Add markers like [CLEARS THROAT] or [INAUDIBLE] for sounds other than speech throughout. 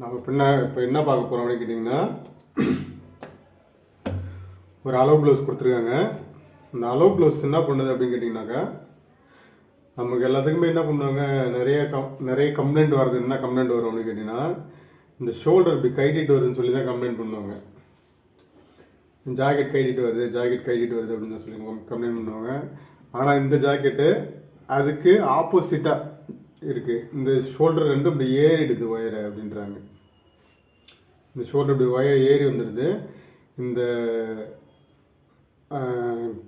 நம்ம பின்ன இப்போ என்ன பார்க்க போகிறோம் அப்படின்னு கேட்டிங்கன்னா ஒரு அளவு ப்ளவுஸ் கொடுத்துருக்காங்க. இந்த அளவு ப்ளவுஸ் என்ன பண்ணுது அப்படின்னு கேட்டிங்கனாக்கா நமக்கு எல்லாத்துக்குமே என்ன பண்ணுவாங்க நிறைய கம் நிறைய கம்ப்ளைண்ட் வருது. என்ன கம்ப்ளைண்ட் வரும் அப்படின்னு கேட்டிங்கன்னா இந்த ஷோல்டர் இப்படி கைட்டிட்டு வருதுன்னு சொல்லி தான் கம்ப்ளைண்ட் பண்ணுவாங்க. ஜாக்கெட் கைட்டிட்டு வருது ஜாக்கெட் கைட்டிட்டு வருது அப்படின்னு தான் சொல்லி கம்ப்ளைண்ட் பண்ணுவாங்க. ஆனால் இந்த ஜாக்கெட்டு அதுக்கு ஆப்போசிட்டாக இருக்குது இந்த ஷோல்டர் ரெண்டும் இப்படி ஏறிடுது ஒயரை அப்படின்றாங்க. இந்த ஷோல்டர் இப்படி ஒயர் ஏறி வந்துடுது இந்த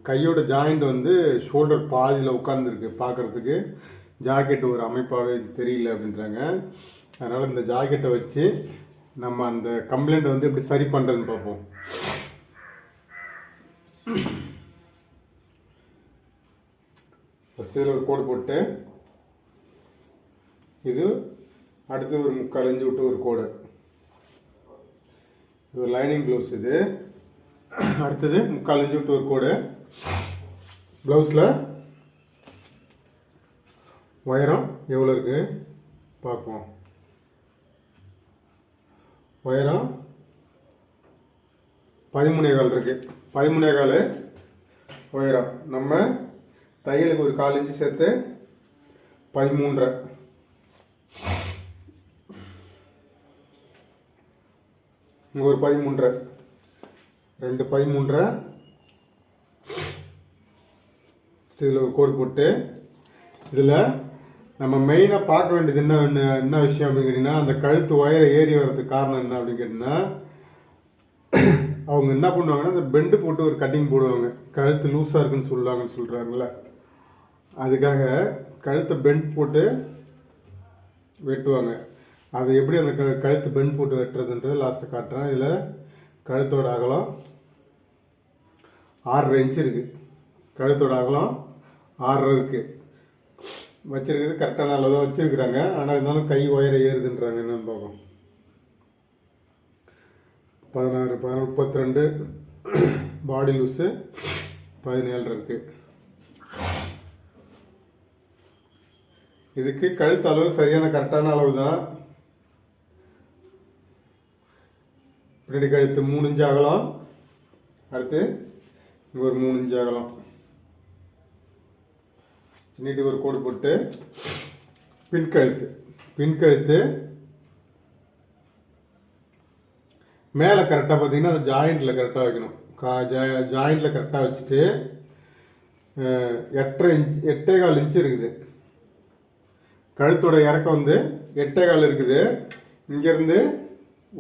கையோட ஜாயிண்ட் வந்து ஷோல்டர் பாதியில் உட்காந்துருக்கு பார்க்குறதுக்கு. ஜாக்கெட் ஒரு அமைப்பாகவே தெரியல அப்படின்றாங்க. அதனால் இந்த ஜாக்கெட்டை வச்சு நம்ம அந்த கம்ப்ளைண்ட்டை வந்து எப்படி சரி பண்ணுறதுன்னு பார்ப்போம். ஃபஸ்ட்டு இதில் ஒரு கோடு போட்டு இது அடுத்து ஒரு முக்கால் அஞ்சு விட்டு ஒரு கோடு. இது ஒரு லைனிங் ப்ளவுஸ் இது. அடுத்தது முக்கால் இன்ச்சு விட்டு ஒரு கோடு. ப்ளவுஸில் உயரம் எவ்வளோ இருக்குது பார்ப்போம். உயரம் பதிமூணே கால் இருக்குது பதிமூணே கால் உயரம். நம்ம தையலுக்கு ஒரு கால் இன்ச்சு சேர்த்து பதிமூன்றரை. இங்கே ஒரு பதிமூன்றரை. ரெண்டு பதிமூன்றரை. இதில் ஒரு கோடு போட்டு இதில் நம்ம மெயினாக பார்க்க வேண்டியது என்ன என்ன- விஷயம் அப்படின்னு கேட்டிங்கன்னா அந்த கழுத்து ஒயரை ஏறி வர்றதுக்கு காரணம் என்ன அப்படின்னு கேட்டிங்கன்னா அவங்க என்ன பண்ணுவாங்கன்னா அந்த பெண்டு போட்டு ஒரு கட்டிங் போடுவாங்க. கழுத்து லூஸாக இருக்குன்னு சொல்லுவாங்கன்னு சொல்கிறாங்கல்ல அதுக்காக கழுத்தை பெண்ட் போட்டு வெட்டுவாங்க. அது எப்படி அந்த க- கழுத்து பெண்ட் போட்டு வெட்டுறதுன்றது லாஸ்ட்டு காட்டுறேன். இதில் கழுத்தோட அகலம் ஆறரை இன்ச் இருக்குது கழுத்தோட அகலம் ஆறரை இருக்குது வச்சிருக்கிறது கரெக்டான அளவு தான் வச்சிருக்கிறாங்க. ஆனால் இருந்தாலும் கை ஒயரை ஏறுதுன்றாங்க என்னன்னு பார்ப்போம். பதினாறு பதினாறு முப்பத்தி ரெண்டு பாடி லூஸு பதினேழு இருக்குது இதுக்கு கழுத்து அளவு சரியான கரெக்டான அளவு தான் பின்னாடி கழுத்து மூணு இன்ச்சு அகலம். அடுத்து இங்கே ஒரு மூணு இன்ச்சு அகலம். நீட்டு ஒரு கோடு போட்டு பின் கழுத்து. பின் கழுத்து. மேலே கரெக்டாக பார்த்தீங்கன்னா அந்த ஜாயிண்டில் கரெக்டாக வைக்கணும். கா ஜாயிண்டில் கரெக்டாக வச்சுட்டு எட்டரை இன்ச் எட்டே கால் இன்ச் இருக்குது. கழுத்தோட இறக்கம் வந்து எட்டே கால் இருக்குது. இங்கேருந்து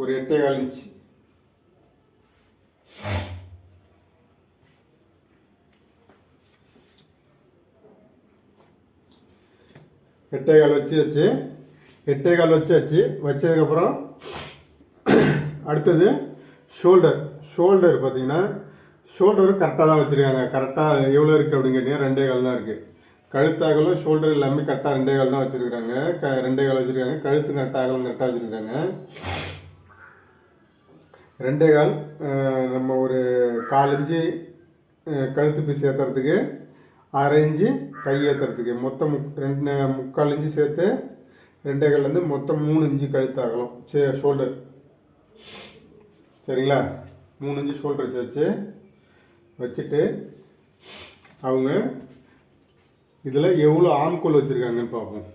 ஒரு எட்டே கால் இன்ச் எட்டே கால் வச்சு வச்சு எட்டே கால் வச்சு வச்சு வச்சதுக்கப்புறம் அடுத்தது ஷோல்டர் ஷோல்டர் பார்த்தீங்கன்னா ஷோல்டரும் கரெக்டாக தான் வச்சுருக்காங்க. கரெக்டாக எவ்வளோ இருக்குது அப்படின்னு கேட்டிங்கன்னா ரெண்டே கால் தான் இருக்குது கழுத்தாகலும் ஷோல்டர் எல்லாமே கரெக்டாக ரெண்டே கால் தான் வச்சுருக்காங்க. க ரெண்டே கால் வச்சுருக்காங்க. கழுத்து கரெக்டாகலும் கரெக்டாக வச்சுருக்காங்க. ரெண்டே கால் நம்ம ஒரு காலஞ்சு கழுத்து பீஸ் ஏற்றுறதுக்கு அரை இன்ச்சு கை ஏற்றுறதுக்கு மொத்தம் முக் ரெண்டு முக்கால் இன்ச்சு சேர்த்து ரெண்டே கல்லேருந்து மொத்தம் மூணு இன்ச்சு கழுத்தாகலாம் சே ஷோல்டர் சரிங்களா? மூணு இன்ச்சு ஷோல்டர் வச்சு வச்சுட்டு அவங்க இதில் எவ்வளோ ஆம்கோல் வச்சுருக்காங்கன்னு பார்ப்போம்.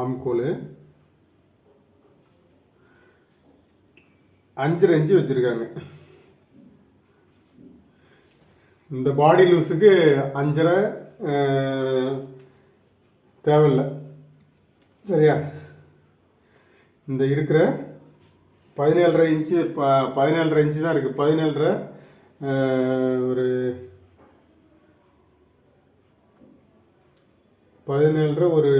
ஆம்கோல் அஞ்சரை இன்ச்சு வச்சுருக்காங்க. இந்த பாடி லூஸுக்கு அஞ்சரை தேவையில்லை. சரியா? இந்த இருக்கிற பதினேழரை இன்ச்சு ப பதினேழரை இன்ச்சு தான் இருக்குது பதினேழரை ஒரு பதினேழரை ஒரு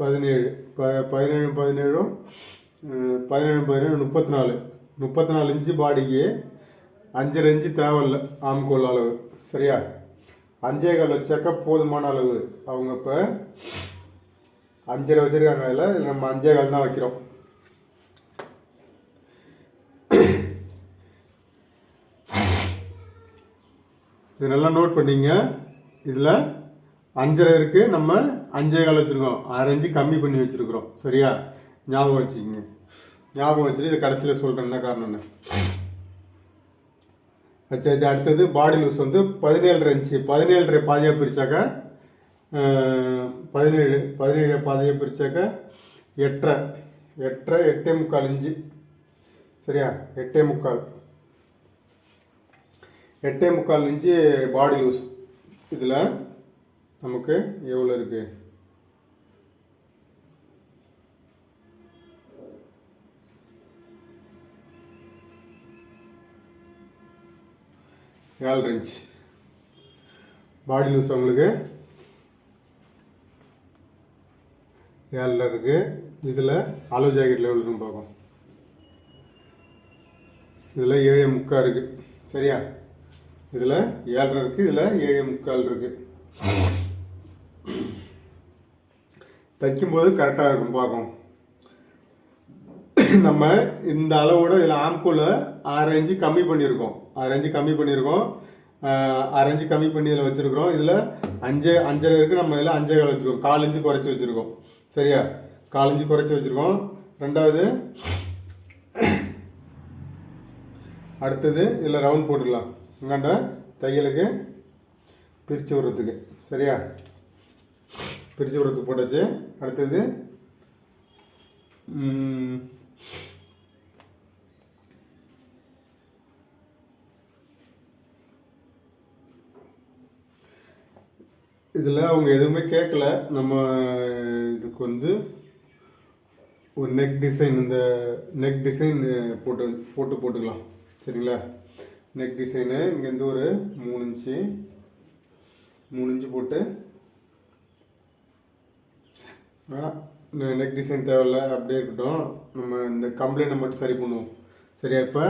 பதினேழு. ப பதினேழு பதினேழும் பதினேழு பதினேழு முப்பத்தி நாலு. முப்பத்தி நாலு இன்ச்சு பாடிக்கு அஞ்சரை இன்ச்சு தேவையில்ல ஆம்கோல் அளவு. சரியா? அஞ்சே கால் வச்சாக்கா போதுமான அளவு. அவங்க இப்போ அஞ்சரை வச்சிருக்காங்க அதில். நம்ம அஞ்சே கால் தான் வைக்கிறோம். இது நல்லா நோட் பண்ணிங்க. இதில் அஞ்சரை இருக்குது நம்ம அஞ்சே கால் வச்சுருக்கோம். அரை இன்ச்சு கம்மி பண்ணி வச்சுருக்குறோம். சரியா? ஞாபகம் வச்சுக்கிங்க. ஞாபகம் வச்சுட்டு இது கடைசியில் சொல்கிறேன் என்ன காரணம்னு. அச்சா அடுத்தது பாடி லூஸ் வந்து பதினேழரை இன்ச்சு பதினேழரை பாதியாக பிரித்தாக்கா பதினேழு பதினேழு பாதியாக பிரித்தாக்கா எட்டரை எட்டரை எட்டே முக்கால் இன்ச்சு சரியா? எட்டே முக்கால். எட்டே முக்கால் இன்ச்சு பாடி லூஸ். இதில் நமக்கு எவ்வளோ இருக்குது ஏழு இன்ச் பாடி லூஸ் உங்களுக்கு ஏழில் இருக்கு. இதில் அலோ ஜாக்கெட்டில் எவ்வளோ இருக்குன்னு பார்ப்போம். இதில் ஏழு முக்கால் இருக்கு. சரியா? இதில் ஏழரை இருக்கு. இதில் ஏழு முக்கால் இருக்கு. தைக்கும்போது கரெக்டாக இருக்கும் பார்க்கும் நம்ம இந்த அளவோட இதில் ஆம்கோல ஆறு இன்ச்சு கம்மி பண்ணியிருக்கோம். ஆறு இன்ச்சு கம்மி பண்ணியிருக்கோம். ஆஹ் ஆறு இன்ச்சு கம்மி பண்ணி இதில் வச்சுருக்கிறோம். இதில் அஞ்சு அஞ்சரை இருக்குது நம்ம இதில் அஞ்சே கால் வச்சுருக்கோம் கால் இன்ச்சு குறைச்சி வச்சுருக்கோம். சரியா? கால் இன்ச்சு குறைச்சி வச்சுருக்கோம். ரெண்டாவது அடுத்தது இதில் ரவுண்ட் போட்டுக்கலாம் இங்காண்ட தையலுக்கு பிரித்து விடுறதுக்கு. சரியா? பிரித்து விடுறதுக்கு போட்டாச்சு. அடுத்தது இதில் அவங்க எதுவுமே கேட்கல நம்ம இதுக்கு வந்து ஒரு நெக் டிசைன் இந்த நெக் டிசைன் போட்டு போட்டு போட்டுக்கலாம். சரிங்களா? நெக் டிசைனு இங்கேருந்து ஒரு மூணு இன்ச்சு மூணு இன்ச்சு போட்டு நெக் டிசைன் தேவையில்ல அப்படியே இருக்கட்டும். நம்ம இந்த கம்ப்ளைண்ட்டை மட்டும் சரி பண்ணுவோம். சரியா இப்போ?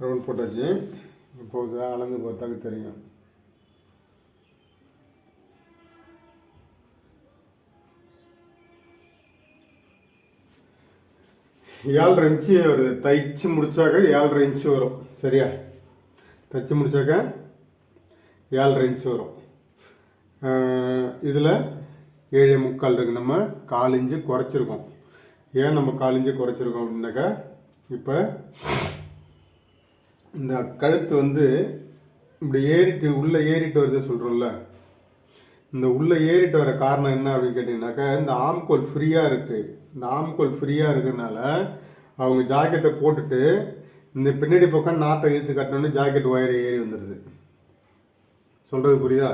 ரவுண்ட் போட்டாச்சு. இப்போ அளந்து பார்த்தாக்க தெரியும். ஏழரை இன்ச்சு வருது தைச்சு முடித்தாக்க ஏழரை இன்ச்சு வரும். சரியா? தைச்சு முடித்தாக்க ஏழரை இன்ச்சு வரும். இதில் ஏழே முக்கால் இருக்கு. நம்ம கால் இன்ச்சு குறைச்சிருக்கோம். ஏன் நம்ம கால் இன்ச்சு குறைச்சிருக்கோம் அப்படின்னாக்கா இப்போ இந்த கழுத்து வந்து இப்படி ஏறிட்டு உள்ளே ஏறிட்டு வருது சொல்கிறோம்ல இந்த உள்ளே ஏறிட்டு வர காரணம் என்ன அப்படின்னு கேட்டிங்கனாக்கா இந்த ஆம்கோல் ஃப்ரீயாக இருக்குது இந்த ஆம்கோல் ஃப்ரீயாக இருக்கிறதுனால அவங்க ஜாக்கெட்டை போட்டுட்டு இந்த பின்னாடி பக்கம் நாட்டை இழுத்து கட்டணும்னு ஜாக்கெட் ஒயரை ஏறி வந்துடுது சொல்கிறது புரியுதா?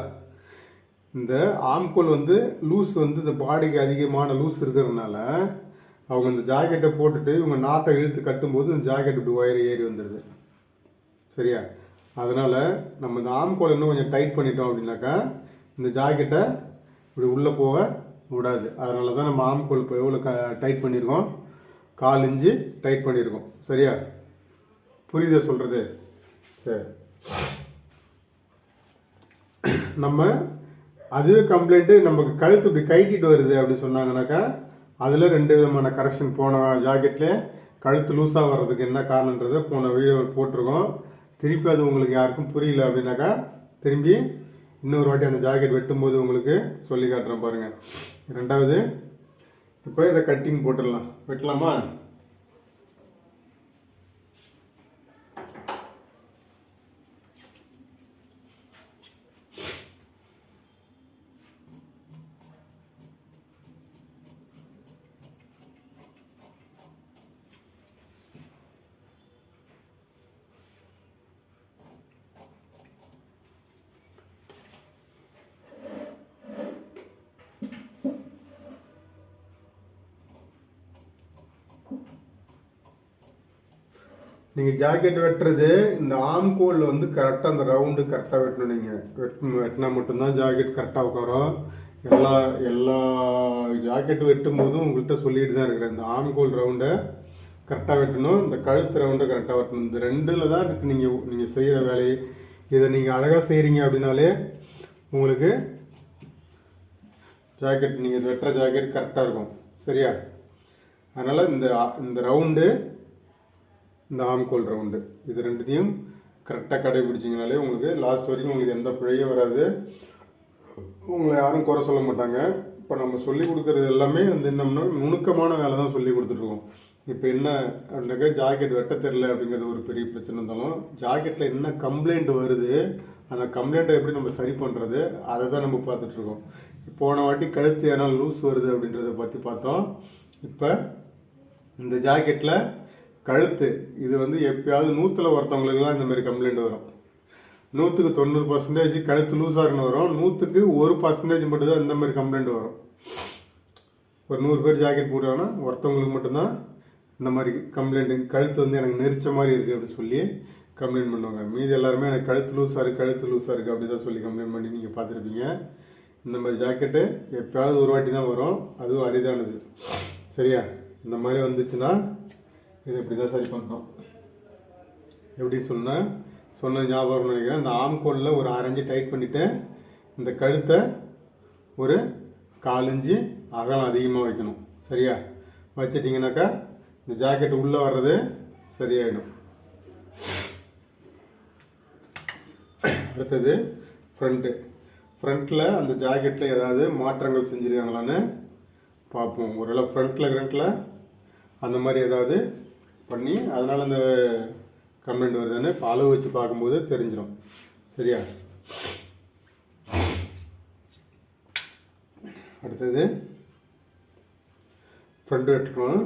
இந்த ஆம்கோல் வந்து லூஸ் வந்து இந்த பாடிக்கு அதிகமான லூஸ் இருக்கிறதுனால அவங்க இந்த ஜாக்கெட்டை போட்டுட்டு இவங்க நாட்டை இழுத்து கட்டும்போது இந்த ஜாக்கெட் இப்படி ஒயரை ஏறி வந்துடுது சரியா? அதனால் நம்ம இந்த ஆம்கோல் இன்னும் கொஞ்சம் டைட் பண்ணிட்டோம் அப்படின்னாக்கா இந்த ஜாக்கெட்டை இப்படி உள்ளே போக விடாது. அதனால தான் நம்ம ஆம்கோல் இப்போ எவ்வளோ க டைட் பண்ணியிருக்கோம்? கால் இஞ்சி டைட் பண்ணியிருக்கோம். சரியா? புரியுதா சொல்கிறது சரி. நம்ம அதுவே கம்ப்ளைண்ட்டு நமக்கு கழுத்து இப்படி கைட்டிட்டு வருது அப்படின்னு சொன்னாங்கனாக்கா அதில் ரெண்டு விதமான கரெக்ஷன் போன ஜாக்கெட்லேயே கழுத்து லூஸாக வர்றதுக்கு என்ன காரணன்றதை போன வீடியோ போட்டிருக்கோம். திருப்பி அது உங்களுக்கு யாருக்கும் புரியல அப்படின்னாக்கா திரும்பி இன்னொரு வாட்டி அந்த ஜாக்கெட் வெட்டும்போது உங்களுக்கு சொல்லி காட்டுறேன் பாருங்கள் ரெண்டாவது இப்போ இதை கட்டிங் போட்டுடலாம். வெட்டலாமா நீங்கள் ஜாக்கெட் வெட்டுறது இந்த ஆம் கோலில் வந்து கரெக்டாக அந்த ரவுண்டு கரெக்டாக வெட்டணும் நீங்கள் வெட்டணும் வெட்டினா மட்டும்தான் ஜாக்கெட் கரெக்டாக உட்காரும். எல்லா எல்லா ஜாக்கெட் வெட்டும் போதும் உங்கள்கிட்ட சொல்லிட்டு தான் இருக்கிறேன். இந்த ஆம்கோல் ரவுண்டை கரெக்டாக வெட்டணும். இந்த கழுத்து ரவுண்டை கரெக்டாக வெட்டணும். இந்த ரெண்டில் தான் இருக்குது நீங்கள் நீங்கள் செய்கிற வேலையை. இதை நீங்கள் அழகாக செய்கிறீங்க அப்படின்னாலே உங்களுக்கு ஜாக்கெட் நீங்கள் வெட்டுற ஜாக்கெட் கரெக்டாக இருக்கும். சரியா? அதனால் இந்த இந்த ரவுண்டு இந்த ஆம்கோல் ரவுண்டு இது ரெண்டுத்தையும் கரெக்டாக கடைபிடிச்சிங்கனாலே உங்களுக்கு லாஸ்ட் வரைக்கும் உங்களுக்கு எந்த பிழையும் வராது. உங்களை யாரும் குறை சொல்ல மாட்டாங்க. இப்போ நம்ம சொல்லி கொடுக்குறது எல்லாமே வந்து என்னம்னா நுணுக்கமான வேலை தான் சொல்லி கொடுத்துட்ருக்கோம் இப்போ என்ன அப்படின்னாக்கா ஜாக்கெட் வெட்ட தெரில அப்படிங்கிறது ஒரு பெரிய பிரச்சனை இருந்தாலும் ஜாக்கெட்டில் என்ன கம்ப்ளைண்ட் வருது அந்த கம்ப்ளைண்ட்டை எப்படி நம்ம சரி பண்ணுறது அதை தான் நம்ம பார்த்துட்ருக்கோம் போன வாட்டி கழுத்து ஏன்னா லூஸ் வருது அப்படின்றத பற்றி பார்த்தோம். இப்போ இந்த ஜாக்கெட்டில் கழுத்து இது வந்து எப்பயாவது நூற்றில் ஒருத்தவங்களுக்குலாம் இந்த மாதிரி கம்ப்ளைண்ட் வரும். நூற்றுக்கு தொண்ணூறு பர்சன்டேஜ் கழுத்து லூஸாக இருக்குன்னு வரும். நூற்றுக்கு ஒரு பர்சன்டேஜ் மட்டும்தான் இந்த மாதிரி கம்ப்ளைண்ட் வரும். ஒரு நூறு பேர் ஜாக்கெட் போட்டாங்கன்னா ஒருத்தவங்களுக்கு மட்டும்தான் இந்த மாதிரி கம்ப்ளைண்ட் கழுத்து வந்து எனக்கு நெரிச்ச மாதிரி இருக்குது அப்படின்னு சொல்லி கம்ப்ளைண்ட் பண்ணுவாங்க. மீதி எல்லாருமே எனக்கு கழுத்து லூஸாக இருக்குது கழுத்து லூஸாக இருக்குது அப்படி தான் சொல்லி கம்ப்ளைண்ட் பண்ணி நீங்கள் பார்த்துருப்பீங்க. இந்த மாதிரி ஜாக்கெட்டு எப்பயாவது ஒரு வாட்டி தான் வரும். அதுவும் அரிதானது. சரியா? இந்த மாதிரி வந்துச்சுன்னா இது இப்படி தான் சரி பண்ணோம் எப்படி சொன்னேன் சொன்ன ஞாபகம் நினைக்கிறேன். இந்த ஆம்கோலில் ஒரு அரைஞ்சு டைட் பண்ணிவிட்டு இந்த கழுத்தை ஒரு காலஞ்சு அகலம் அதிகமாக வைக்கணும். சரியா? வச்சிட்டிங்கனாக்கா இந்த ஜாக்கெட் உள்ளே வர்றது சரியாயிடும். அடுத்தது ஃப்ரண்ட்டு ஃப்ரண்ட்டில் அந்த ஜாக்கெட்டில் ஏதாவது மாற்றங்கள் செஞ்சுருக்காங்களான்னு பார்ப்போம். ஒருவேளை ஃப்ரண்ட்டில் ஃப்ரண்ட்டில் அந்த மாதிரி ஏதாவது பண்ணி அதனால் அந்த கம்ப்ளைண்ட் வருதுன்னு இப்போ அளவு வச்சு பார்க்கும்போது தெரிஞ்சிடும் சரியா? அடுத்தது ஃப்ரண்ட் வெட்டணும்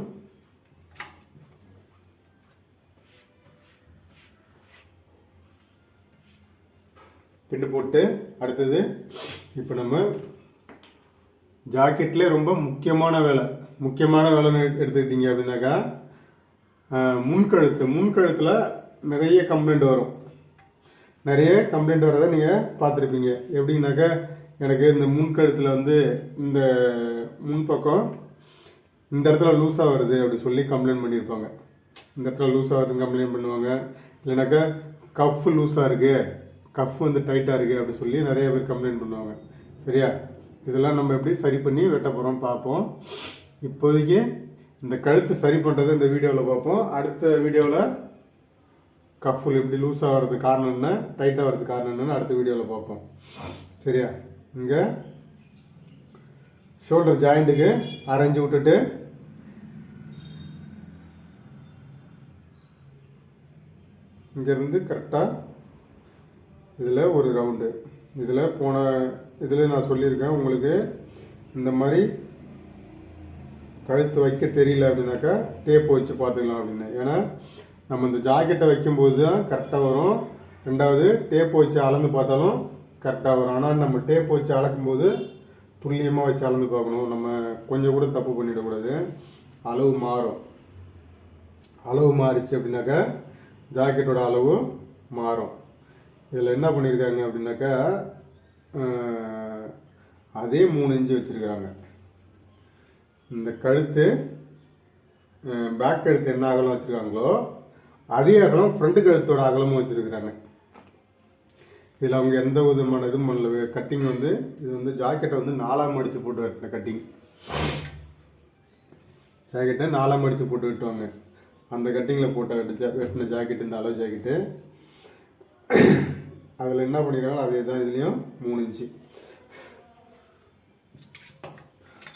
பின்னு போட்டு அடுத்தது இப்போ நம்ம ஜாக்கெட்லேயே ரொம்ப முக்கியமான வேலை. முக்கியமான வேலைன்னு எடுத்துக்கிட்டீங்க அப்படின்னாக்கா முன்கழுத்து முன்கழுத்தில் நிறைய கம்ப்ளைண்ட் வரும். நிறைய கம்ப்ளைண்ட் வரதை நீங்கள் பார்த்துருப்பீங்க. எப்படின்னாக்கா எனக்கு இந்த முன்கழுத்தில் வந்து இந்த முன்பக்கம் இந்த இடத்துல லூஸாக வருது அப்படி சொல்லி கம்ப்ளைண்ட் பண்ணியிருப்பாங்க. இந்த இடத்துல லூஸாக வருதுன்னு கம்ப்ளைண்ட் பண்ணுவாங்க. இல்லைனாக்கா கஃப் லூஸாக இருக்குது கஃப் வந்து டைட்டாக இருக்குது அப்படி சொல்லி நிறைய பேர் கம்ப்ளைண்ட் பண்ணுவாங்க. சரியா? இதெல்லாம் நம்ம எப்படி சரி பண்ணி வெட்ட போகிறோம் பார்ப்போம். இப்போதைக்கு இந்த கழுத்து சரி பண்ணுறதை இந்த வீடியோவில் பார்ப்போம். அடுத்த வீடியோவில் கஃபுல் எப்படி லூஸ் ஆகிறது காரணம் என்ன? டைட்டாக ஆகிறதுக்கு காரணம் என்னன்னு அடுத்த வீடியோவில் பார்ப்போம். சரியா? இங்கே ஷோல்டர் ஜாயிண்ட்டுக்கு அரைஞ்சு விட்டுட்டு இங்கேருந்து கரெக்டாக இதில் ஒரு ரவுண்டு இதில் போன இதில் நான் சொல்லியிருக்கேன் உங்களுக்கு இந்த மாதிரி கழுத்து வைக்க தெரியல அப்படின்னாக்கா டேப் வச்சு பார்த்துக்கலாம் அப்படின்னு. ஏன்னா நம்ம இந்த ஜாக்கெட்டை வைக்கும்போது தான் கரெக்டாக வரும். ரெண்டாவது டேப் வச்சு அளந்து பார்த்தாலும் கரெக்டாக வரும். ஆனால் நம்ம டேப் வச்சு அளக்கும்போது துல்லியமாக வச்சு அளந்து பார்க்கணும். நம்ம கொஞ்சம் கூட தப்பு பண்ணிடக்கூடாது. அளவு மாறும். அளவு மாறிச்சு அப்படின்னாக்கா ஜாக்கெட்டோட அளவு மாறும். இதில் என்ன பண்ணியிருக்காங்க அப்படின்னாக்கா அதே மூணு இன்ச்சு வச்சுருக்காங்க இந்த கழுத்து பேக் கழுத்து என்ன அகலம் வச்சுருக்காங்களோ அதே அகலம் ஃப்ரண்ட் கழுத்தோட அகலமும் வச்சுருக்குறாங்க. இதில் அவங்க எந்த விதமான இதுவும் பண்ணல. கட்டிங் வந்து இது வந்து ஜாக்கெட்டை வந்து நாலாம் மடித்து போட்டு வெட்டின கட்டிங் ஜாக்கெட்டை நாலாம் மடித்து போட்டு வெட்டுவாங்க. அந்த கட்டிங்கில் போட்ட வெட்ட வெட்டின ஜாக்கெட் இந்த அளவு ஜாக்கெட்டு அதில் என்ன பண்ணிடுறாங்களோ அதே தான் இதுலேயும் மூணு இன்ச்சு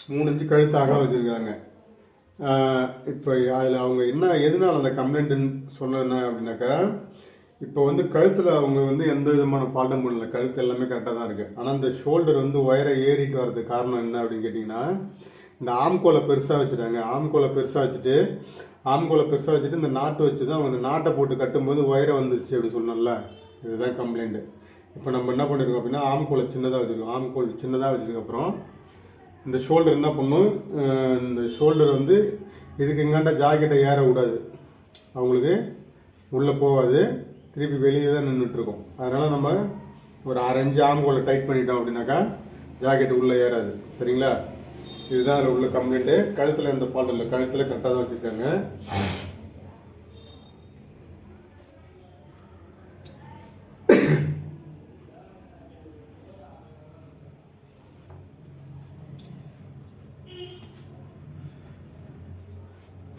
மூணு இன்ச்சு கழுத்து அகலம் வச்சுருக்காங்க இப்போ அதில் அவங்க என்ன எதனால் அந்த கம்ப்ளைண்ட்டுன்னு சொன்னது அப்படின்னாக்கா இப்போ வந்து கழுத்தில் அவங்க வந்து எந்த விதமான ஃபால்ட்டும் பண்ணல கழுத்து எல்லாமே கரெக்டாக தான் இருக்குது ஆனால் இந்த ஷோல்டர் வந்து ஒயரை ஏறிட்டு வர்றதுக்கு காரணம் என்ன அப்படின்னு கேட்டிங்கன்னா இந்த ஆம்கோலை பெருசாக வச்சுட்டாங்க. ஆம்கோலை பெருசாக வச்சுட்டு ஆம்கோலை பெருசாக வச்சுட்டு இந்த நாட்டு வச்சு தான் அவங்க நாட்டை போட்டு கட்டும்போது ஒயரை வந்துருச்சு அப்படி சொன்னோம்ல இதுதான் கம்ப்ளைண்ட்டு இப்போ நம்ம என்ன பண்ணிருக்கோம் அப்படின்னா ஆம்கோலை சின்னதாக வச்சுருக்கோம். ஆம்கோல் சின்னதாக வச்சதுக்கப்புறம் இந்த ஷோல்டர் என்ன பண்ணும்? இந்த ஷோல்டர் வந்து இதுக்கு எங்காண்டா ஜாக்கெட்டை ஏற விடாது. அவங்களுக்கு உள்ளே போகாது. திருப்பி வெளியே தான் நின்றுட்டுருக்கோம் அதனால் நம்ம ஒரு அரைஞ்சு ஆம்கோலை டைட் பண்ணிட்டோம் அப்படின்னாக்கா ஜாக்கெட் உள்ளே ஏறாது. சரிங்களா? இதுதான் அதில் உள்ள கம்ப்ளைண்ட்டு கழுத்தில் எந்த ஃபால்ட் இல்லை. கழுத்தில் கரெக்டாக தான் வச்சுருக்காங்க.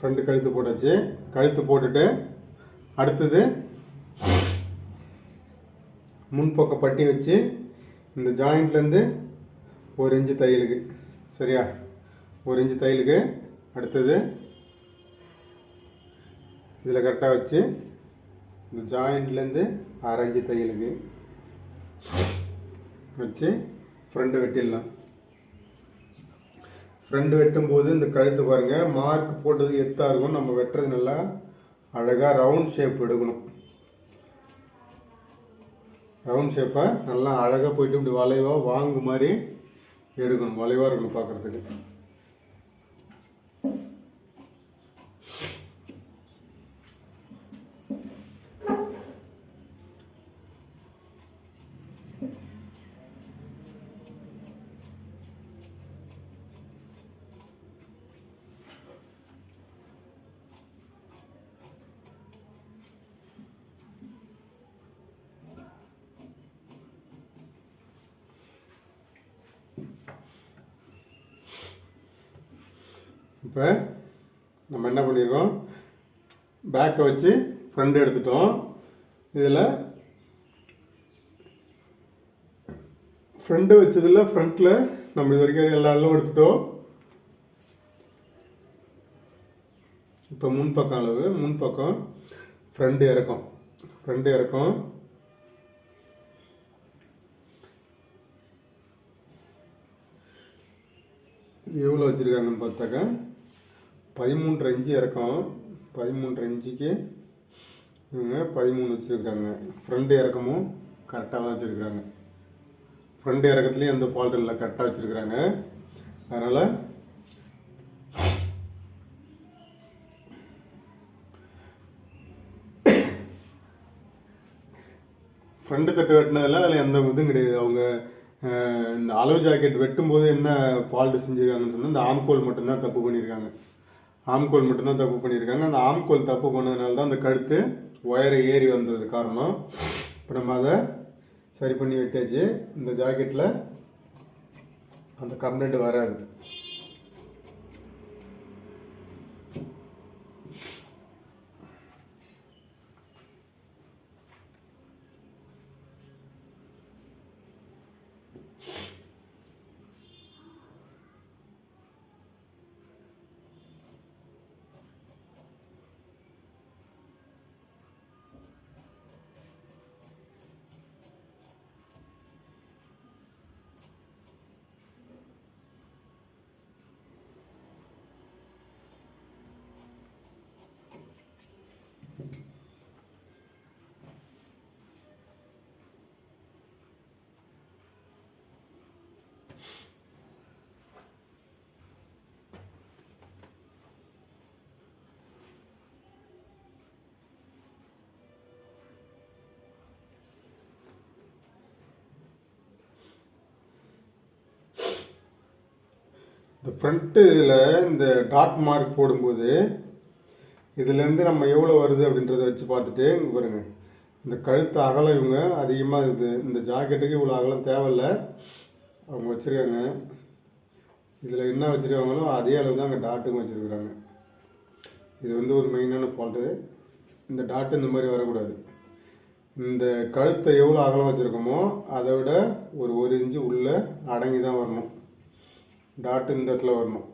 ஃப்ரெண்டு கழுத்து போட்டாச்சு. கழுத்து போட்டுட்டு அடுத்தது முன்பக்க பட்டி வச்சு இந்த ஜாயிண்ட்லேருந்து ஒரு இன்ச்சு தையலுக்கு. சரியா? ஒரு இன்ச்சு தையலுக்கு அடுத்தது இதில் கரெக்டாக வச்சு இந்த ஜாயிண்ட்லேருந்து அரைஞ்சு தையலுக்கு வச்சு ஃப்ரெண்டு வெட்டிடலாம். ஃப்ரண்ட் வெட்டும்போது இந்த கழுத்து பாருங்கள் மார்க் போட்டது எத்தாக இருக்கும். நம்ம வெட்டுறது நல்லா அழகாக ரவுண்ட் ஷேப் எடுக்கணும். ரவுண்ட் ஷேப்பை நல்லா அழகாக போயிட்டு இப்படி வளைவாக வாங்கு மாதிரி எடுக்கணும். வளைவாக இருக்கணும் பார்க்குறதுக்கு. இப்போ நம்ம என்ன பண்ணியிருக்கோம் பேக்கை வச்சு ஃப்ரண்ட் எடுத்துட்டோம். இதில் ஃப்ரண்ட்டு வச்சதில் ஃப்ரண்ட்டில் நம்ம இது வரைக்கும் எல்லா அளவும் எடுத்துட்டோம். இப்போ முன்பக்கம் அளவு முன்பக்கம் ஃப்ரண்ட் இறக்கம். ஃப்ரண்ட் இறக்கம். எவ்வளோ வச்சுருக்காங்கன்னு பார்த்தாக்கா பதிமூன்று இன்ச்சு இறக்கம். பதிமூன்று இன்ச்சுக்கு இவங்க பதிமூணு வச்சுருக்காங்க. ஃப்ரண்ட் இறக்கமும் கரெக்டாக தான் வச்சுருக்காங்க. ஃப்ரண்ட் இறக்கத்துலேயும் எந்த ஃபால்ட்டும் இல்லை கரெக்டாக வச்சுருக்குறாங்க. அதனால் ஃப்ரண்ட் தட்டு வெட்டினதில் அதில் எந்த இதுவும் கிடையாது. அவங்க இந்த அளவு ஜாக்கெட் வெட்டும்போது என்ன ஃபால்ட் செஞ்சுருக்காங்கன்னு சொன்னால் இந்த ஆம்கோல் மட்டும்தான் தப்பு பண்ணியிருக்காங்க ஆம்கோல் மட்டும்தான் தப்பு பண்ணியிருக்காங்க. அந்த ஆம்கோல் தப்பு பண்ணதுனால தான் அந்த கழுத்து ஒயரை ஏறி வந்தது காரணம். இப்போ நம்ம அதை சரி பண்ணி விட்டாச்சு. இந்த ஜாக்கெட்டில் அந்த கம்ப்ளைண்ட் வராது. இந்த ஃப்ரண்ட்டில் இந்த டாட் மார்க் போடும்போது இதுலேருந்து நம்ம எவ்வளோ வருது அப்படின்றத வச்சு பார்த்துட்டு இங்கே பாருங்க. இந்த கழுத்து அகலம் இவங்க அதிகமாக இது இந்த ஜாக்கெட்டுக்கு இவ்வளோ அகலம் தேவையில்லை. அவங்க வச்சுருக்காங்க. இதில் என்ன வச்சுருக்காங்களோ அதே அளவு தான் அங்கே டாட்டுக்கும் வச்சுருக்குறாங்க. இது வந்து ஒரு மெயினான ஃபால்ட்டு இந்த டாட்டு இந்த மாதிரி வரக்கூடாது. இந்த கழுத்தை எவ்வளோ அகலம் வச்சுருக்கோமோ அதை விட ஒரு ஒரு இன்ச்சு உள்ளே அடங்கி தான் வரணும். டாட் இந்த இடத்துல வரணும்.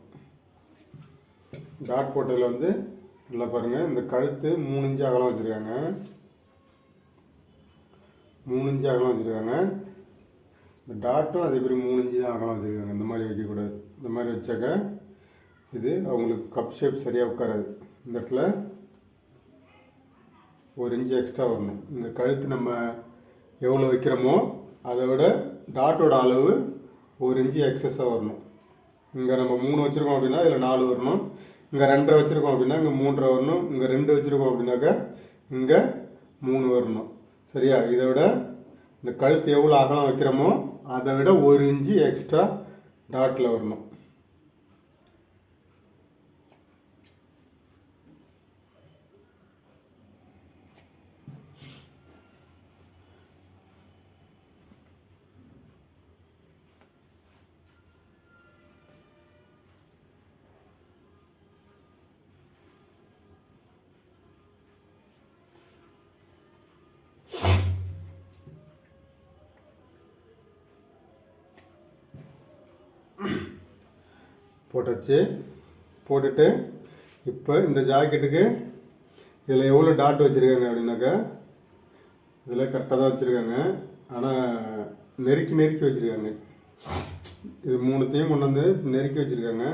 டாட் போட்டதில் வந்து நல்லா பாருங்கள் இந்த கழுத்து மூணு இன்ச்சு அகலம் வச்சுருக்காங்க. மூணு இன்ச்சு அகலம் வச்சுருக்காங்க. இந்த டாட்டும் அதே மாதிரி மூணு இன்ச்சு தான் அகலம் வச்சுருக்காங்க. இந்த மாதிரி வைக்கக்கூடாது. இந்த மாதிரி வச்சாக்க இது அவங்களுக்கு கப் ஷேப் சரியாக உட்காராது. இந்த இடத்துல ஒரு இன்ச்சு எக்ஸ்ட்ரா வரணும். இந்த கழுத்து நம்ம எவ்வளோ வைக்கிறோமோ அதை விட டாட்டோட அளவு ஒரு இன்ச்சு எக்ஸஸாக வரணும். இங்கே நம்ம மூணு வச்சுருக்கோம் அப்படின்னா இதில் நாலு வரணும். இங்கே ரெண்டரை வச்சுருக்கோம் அப்படின்னா இங்கே மூன்றரை வரணும். இங்கே ரெண்டு வச்சுருக்கோம் அப்படின்னாக்கா இங்கே மூணு வரணும். சரியா? இதை விட இந்த கழுத்து எவ்வளோ அகலம் வைக்கிறோமோ அதை விட ஒரு இன்ச்சு எக்ஸ்ட்ரா டாட்டில் வரணும். வச்சு போட்டுட்டு இப்போ இந்த ஜாக்கெட்டுக்கு இதில் எவ்வளோ டாட் வச்சுருக்காங்க அப்படின்னாக்கா இதில் கரெக்டாக தான் வச்சுருக்காங்க. ஆனால் நெருக்கி நெருக்கி வச்சுருக்காங்க. இது மூணுத்தையும் கொண்டு வந்து நெருக்கி வச்சுருக்காங்க.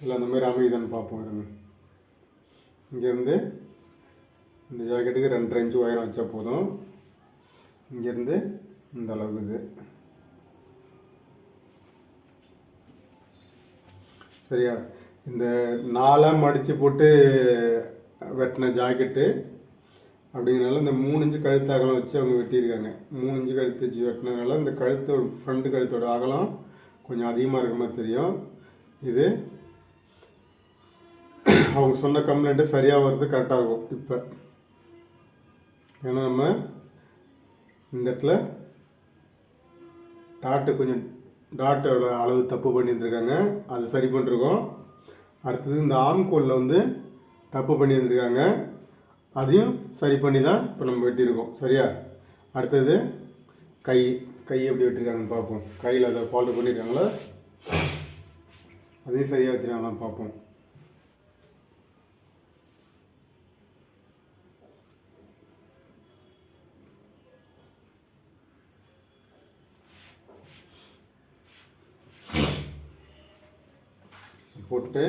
இதில் அந்த மாதிரி அமையுதான்னு பார்ப்போம் இருங்க. இங்கேருந்து இந்த ஜாக்கெட்டுக்கு ரெண்டரை இன்ச்சு உயரம் வச்சா போதும். இங்கேருந்து இந்த அளவுக்கு இது. சரியா? இந்த நாலாக மடித்து போட்டு வெட்டின ஜாக்கெட்டு அப்படிங்கிறனால இந்த மூணு இன்ச்சு கழுத்து அகலம் வச்சு அவங்க வெட்டியிருக்காங்க. மூணு இன்ச்சு கழுத்து வச்சு வெட்டினதுனால இந்த கழுத்தோட ஃப்ரண்ட் கழுத்தோட அகலம் கொஞ்சம் அதிகமாக இருக்க மாதிரி தெரியும். இது அவங்க சொன்ன கம்ப்ளைண்ட்டு சரியாக வர்றது கரெக்டாக இருக்கும் இப்போ. ஏன்னா நம்ம இந்த இடத்துல டாட்டு கொஞ்சம் டாட்டோட அளவு தப்பு பண்ணியிருந்துருக்காங்க. அது சரி பண்ணிருக்கோம். அடுத்தது இந்த ஆம்கோலில் வந்து தப்பு பண்ணியிருந்துருக்காங்க. அதையும் சரி பண்ணி தான் இப்போ நம்ம வெட்டியிருக்கோம். சரியா? அடுத்தது கை கை எப்படி வெட்டிருக்காங்கன்னு பார்ப்போம். கையில் அதை ஃபாலோ பண்ணியிருக்காங்களா அதையும் சரியாக வச்சுருக்காங்களான்னு பார்ப்போம். போட்டு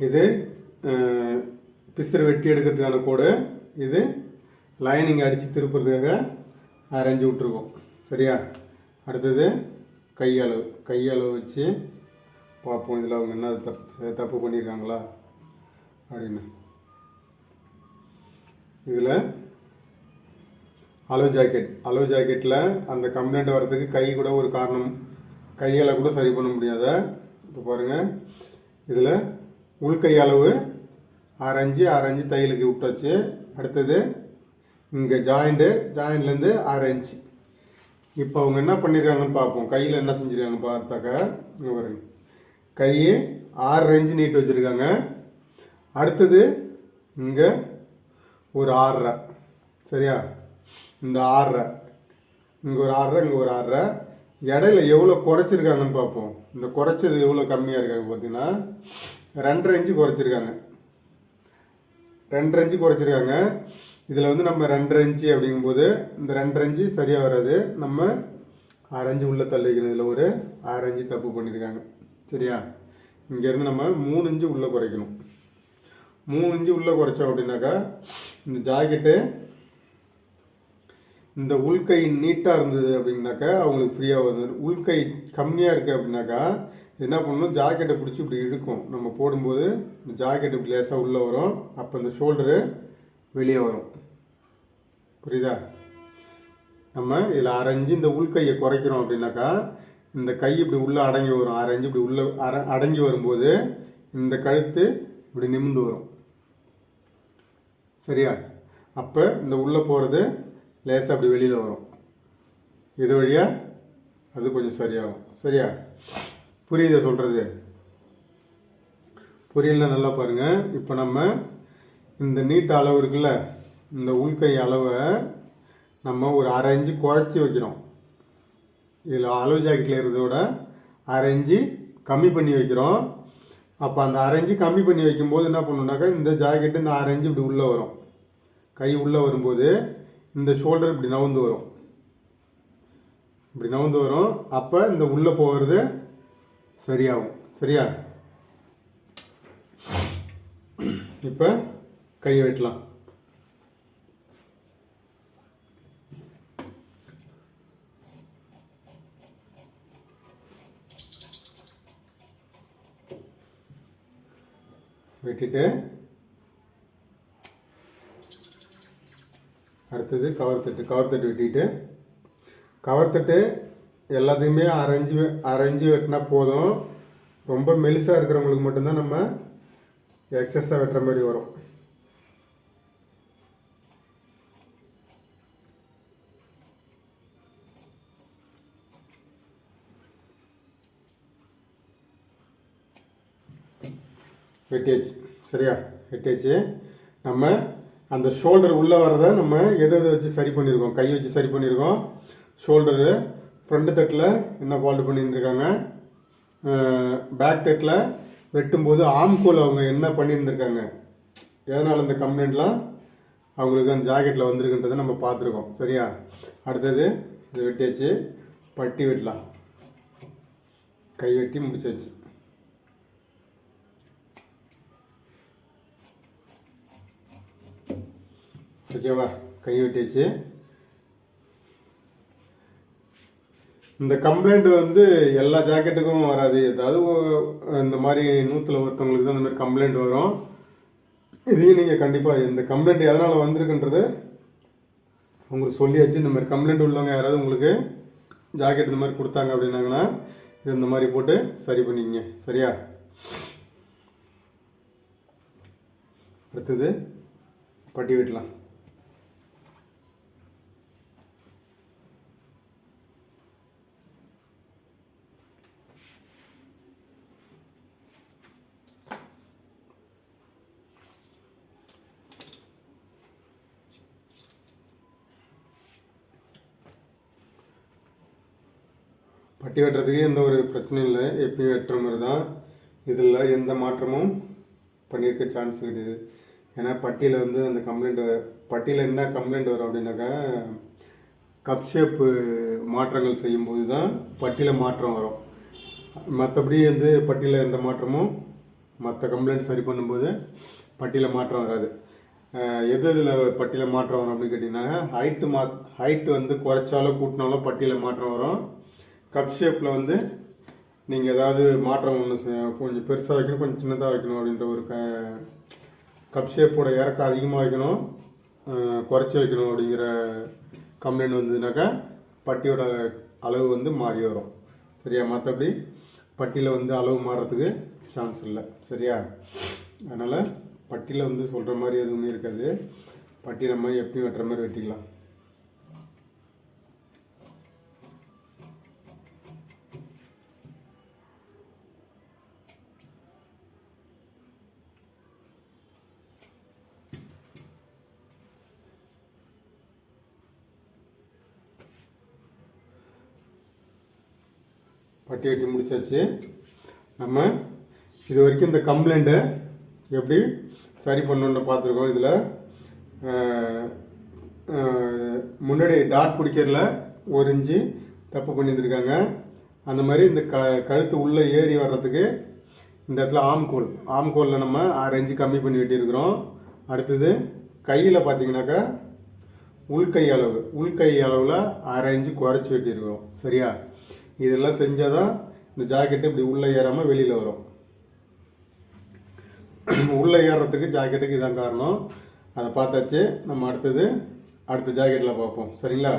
இது அஹ், வெட்டி எடுக்கிறதுக்கான கோடு. இது லைனிங் அடித்து திருப்புறதுக்காக அரைஞ்சி விட்ருக்கோம் சரியா? அடுத்தது கையளவு கையளவு வச்சு பார்ப்போம் இதில் அவங்க என்ன தப்பு தப்பு பண்ணியிருக்காங்களா அப்படின்னு. இதில் அலோ ஜாக்கெட் அலோ ஜாக்கெட்டில் அந்த கம்ப்ளைண்ட் வர்றதுக்கு கை கூட ஒரு காரணம். கையால் கூட சரி பண்ண முடியாத. இப்போ பாருங்கள் இதில் உள்கை அளவு ஆரஞ்சு ஆரஞ்சு தையலுக்கு விட்டாச்சு. அடுத்தது இங்கே ஜாயிண்ட்டு ஜாயிண்ட்லேருந்து ஆரஞ்சு. இப்போ அவங்க என்ன பண்ணியிருக்காங்கன்னு பார்ப்போம் கையில் என்ன செஞ்சுருக்காங்கன்னு பார்த்தாக்கா இங்கே பாருங்க. கை ஆறு ரேஞ்சு நீட்டு வச்சுருக்காங்க. அடுத்தது இங்கே ஒரு ஆறரை சரியா? இந்த ஆறரை இங்கே ஒரு ஆறரை இங்கே ஒரு ஆறரை இடையில எவ்வளோ குறைச்சிருக்காங்கன்னு பார்ப்போம். இந்த குறைச்சது எவ்வளோ கம்மியாக இருக்காங்க பார்த்தீங்கன்னா ரெண்டரை இன்ச்சு குறைச்சிருக்காங்க. ரெண்டரை இன்ச்சு குறைச்சிருக்காங்க. இதில் வந்து நம்ம ரெண்டரை இன்ச்சு அப்படிங்கும்போது இந்த ரெண்டரை இன்ச்சு சரியாக வராது. நம்ம அரைஞ்சு உள்ளே தள்ளிக்கிறதுல இதில் ஒரு அரைஞ்சு தப்பு பண்ணியிருக்காங்க சரியா? இங்கேருந்து நம்ம மூணு இன்ச்சு உள்ளே குறைக்கணும். மூணு இன்ச்சு உள்ளே குறைச்சோம் அப்படின்னாக்கா இந்த ஜாக்கெட்டு இந்த உள்கை நீட்டாக இருந்தது அப்படின்னாக்கா அவங்களுக்கு ஃப்ரீயாக வருது உள்கை கம்மியாக இருக்குது அப்படின்னாக்கா என்ன பண்ணணும்? ஜாக்கெட்டை பிடிச்சி இப்படி இழுக்கும். நம்ம போடும்போது இந்த ஜாக்கெட் இப்படி லேசாக உள்ளே வரும். அப்போ இந்த ஷோல்டரு வெளியே வரும். புரியுதா? நம்ம இதில் அரைஞ்சு இந்த உள்கையை குறைக்கிறோம் அப்படின்னாக்கா இந்த கை இப்படி உள்ளே அடங்கி வரும். அரைஞ்சு இப்படி உள்ளே அர அடங்கி வரும்போது இந்த கழுத்து இப்படி நிமிந்து வரும். சரியா? அப்போ இந்த உள்ளே போகிறது லேசாக அப்படி வெளியில் வரும். இது வழியாக அது கொஞ்சம் சரியாகும். சரியா? புரியுதா சொல்கிறது புரியல நல்லா பாருங்கள் இப்போ நம்ம இந்த நீட்ட அளவு இருக்குல்ல இந்த உள்கை அளவை நம்ம ஒரு அரை இன்ச்சு குறைச்சி வைக்கிறோம். இதில் அளவு ஜாக்கெட்டில் இருக்கிறதோட அரை கம்மி பண்ணி வைக்கிறோம். அப்போ அந்த அரேஞ்சு கம்மி பண்ணி வைக்கும்போது என்ன பண்ணணுன்னாக்கா இந்த ஜாக்கெட்டு இந்த அரை இப்படி உள்ளே வரும். கை உள்ளே வரும்போது இந்த ஷோல்டர் இப்படி நவுந்து வரும். இப்படி நவுந்து வரும். அப்போ இந்த உள்ளே போகிறது சரியாகும். சரியா? இப்போ கையை வெட்டலாம் வெட்டிட்டு அடுத்தது கவர் தட்டு கவர் தட்டு வெட்டிட்டு கவர் தட்டு எல்லாத்தையுமே அரைஞ்சி அரைஞ்சி வெட்டினா போதும். ரொம்ப மெலிசாக இருக்கிறவங்களுக்கு மட்டும்தான் நம்ம எக்ஸஸாக வெட்டுற மாதிரி வரும். ஹெட்டேஜ் சரியா? ஹெட்டேஜ் நம்ம அந்த ஷோல்டர் உள்ளே வரதை நம்ம எதை எதை வச்சு சரி பண்ணியிருக்கோம்? கை வச்சு சரி பண்ணியிருக்கோம். ஷோல்டரு ஃப்ரண்ட் தட்டில் என்ன ஃபால்ட் பண்ணியிருந்துருக்காங்க? பேக் தட்டில் வெட்டும்போது ஆம்கோல் அவங்க என்ன பண்ணியிருந்திருக்காங்க? எதனால் இந்த கம்ப்ளைண்ட்லாம் அவங்களுக்கு அந்த ஜாக்கெட்டில் வந்திருக்குன்றதை நம்ம பார்த்துருக்கோம். சரியா? அடுத்தது இது வெட்டியாச்சு. பட்டி வெட்டலாம். கை வெட்டி முடிச்சாச்சு. ஓகேவா கை வெட்டியாச்சு. இந்த கம்ப்ளைண்ட் வந்து எல்லா ஜாக்கெட்டுக்கும் வராது. ஏதாவது இந்த மாதிரி நூற்றில் ஒருத்தவங்களுக்கு தான் இந்த மாதிரி கம்ப்ளைண்ட் வரும். இதையும் நீங்கள் கண்டிப்பாக இந்த கம்ப்ளைண்ட் எதனால் வந்திருக்குன்றது உங்களுக்கு சொல்லியாச்சு. இந்த மாதிரி கம்ப்ளைண்ட் உள்ளவங்க யாராவது உங்களுக்கு ஜாக்கெட் இந்த மாதிரி கொடுத்தாங்க அப்படின்னாங்கன்னா இது இந்த மாதிரி போட்டு சரி பண்ணிக்கங்க. சரியா? அடுத்தது பட்டி வெட்டலாம். பட்டி வெட்டுறதுக்கு எந்த ஒரு பிரச்சனையும் இல்லை. எப்பயும் வெட்டுற மாதிரி தான். இதில் எந்த மாற்றமும் பண்ணியிருக்க சான்ஸ் கிடையாது. ஏன்னா பட்டியில் வந்து அந்த கம்ப்ளைண்ட் பட்டியில் என்ன கம்ப்ளைண்ட் வரும் அப்படின்னாக்கா கப் ஷேப்பு மாற்றங்கள் செய்யும்போது தான் பட்டியில் மாற்றம் வரும். மற்றபடி வந்து பட்டியில் எந்த மாற்றமும் மற்ற கம்ப்ளைண்ட் சரி பண்ணும்போது பட்டியில் மாற்றம் வராது. எது இதில் பட்டியில் மாற்றம் வரும் அப்படின்னு கேட்டிங்கன்னா ஹைட்டு மா ஹைட்டு வந்து குறைச்சாலோ கூட்டினாலோ பட்டியில் மாற்றம் வரும். கப் ஷேப்பில் வந்து நீங்கள் ஏதாவது மாற்றம் ஒன்று கொஞ்சம் பெருசாக வைக்கணும் கொஞ்சம் சின்னதாக வைக்கணும் அப்படின்ற ஒரு க கப் ஷேப்போட இறக்கம் அதிகமாக வைக்கணும். குறைச்சி வைக்கணும் அப்படிங்கிற கம்ப்ளைண்ட் வந்ததுனாக்கா பட்டியோட அளவு வந்து மாறி வரும். சரியா? மற்றபடி பட்டியில் வந்து அளவு மாறுறதுக்கு சான்ஸ் இல்லை. சரியா? அதனால் பட்டியில் வந்து சொல்கிற மாதிரி எதுவுமே இருக்காது. பட்டி நம்ம எப்பயும் வெட்டுற மாதிரி வெட்டிக்கலாம். பட்டி வெட்டி முடிச்சாச்சு. நம்ம இது வரைக்கும் இந்த கம்ப்ளைண்ட்டை எப்படி சரி பண்ணணும்னு பார்த்துருக்கோம் இதில். முன்னாடி டாட் பிடிக்கிறதுல ஒரு இன்ச்சு தப்பு பண்ணியிருந்துருக்காங்க. அந்த மாதிரி இந்த க கழுத்து உள்ளே ஏறி வர்றதுக்கு இந்த இடத்துல ஆம்கோல் ஆம்கோலில் நம்ம ஆறு இன்ச்சு கம்மி பண்ணி வெட்டியிருக்கிறோம். அடுத்தது கையில் பார்த்தீங்கன்னாக்கா உள்கை அளவு. உள்கை அளவில் அரை இன்ச்சு குறைச்சி வெட்டியிருக்கிறோம். சரியா? இதெல்லாம் செஞ்சால் தான் இந்த ஜாக்கெட்டு இப்படி உள்ளே ஏறாமல் வெளியில் வரும். [CLEARS THROAT] உள்ளே ஏறுறதுக்கு ஜாக்கெட்டுக்கு இதான் காரணம். அதை பார்த்தாச்சு. நம்ம அடுத்தது அடுத்த ஜாக்கெட்டில் பார்ப்போம். சரிங்களா?